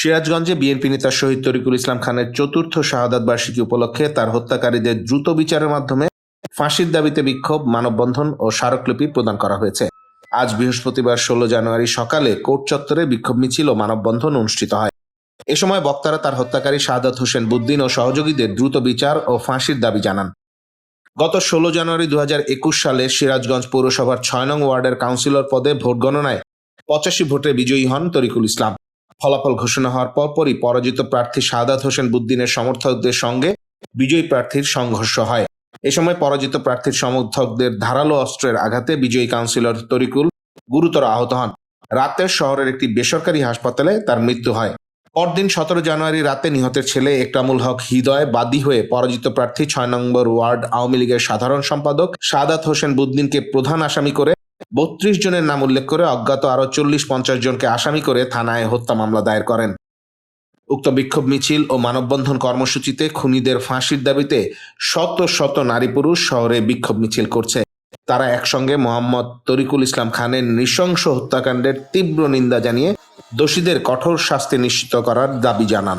সিরাজগঞ্জে বিএনপি নেতা শহীদ তরিকুল ইসলাম খানের চতুর্থ শাহাদাত বার্ষিকী উপলক্ষে তার হত্যাকারীদের দ্রুত বিচারের মাধ্যমে ফাঁসির দাবিতে বিক্ষোভ, মানববন্ধন ও স্মারকলিপি প্রদান করা হয়েছে। আজ বৃহস্পতিবার ষোলো জানুয়ারি সকালে কোর্ট চত্বরে বিক্ষোভ মিছিল ও মানববন্ধন অনুষ্ঠিত হয়। এ সময় বক্তারা তার হত্যাকারী শাহাদাত হোসেন বুদ্দিন ও সহযোগীদের দ্রুত বিচার ও ফাঁসির দাবি জানান। গত ষোলো জানুয়ারি দু হাজার একুশ সালে সিরাজগঞ্জ পৌরসভার ছয় নং ওয়ার্ডের কাউন্সিলর পদে ভোট গণনায় পঁচাশি ভোটে বিজয়ী হন তরিকুল ইসলাম। ফলাফল ঘোষণা হওয়ার পরপরই পরাজিত প্রার্থী শাহাদাত হোসেন বুদ্দিনের সমর্থকদের সঙ্গে বিজয়ী প্রার্থীর সংঘর্ষ হয়। এ সময় পরাজিত প্রার্থীর সমর্থকদের ধারালো অস্ত্রের আঘাতে বিজয়ী কাউন্সিলর তরিকুল গুরুতর আহত হন। রাতে শহরের একটি বেসরকারি হাসপাতালে তার মৃত্যু হয়। পরদিন সতেরো জানুয়ারি রাতে নিহতের ছেলে একরামুল হক হৃদয় বাদী হয়ে পরাজিত প্রার্থী ছয় নম্বর ওয়ার্ড আওয়ামী লীগের সাধারণ সম্পাদক সাদাত হোসেন বুদ্দিনকে প্রধান আসামি করে বত্রিশ জনের নাম উল্লেখ করে অজ্ঞাত আরও চল্লিশ পঞ্চাশ জনকে আসামি করে থানায় হত্যা মামলা দায়ের করেন। উক্ত বিক্ষোভ মিছিল ও মানববন্ধন কর্মসূচিতে খুনিদের ফাঁসির দাবিতে শত শত নারী পুরুষ শহরে বিক্ষোভ মিছিল করছে। তারা একসঙ্গে মোহাম্মদ তরিকুল ইসলাম খানের নৃশংস হত্যাকাণ্ডের তীব্র নিন্দা জানিয়ে দোষীদের কঠোর শাস্তি নিশ্চিত করার দাবি জানান।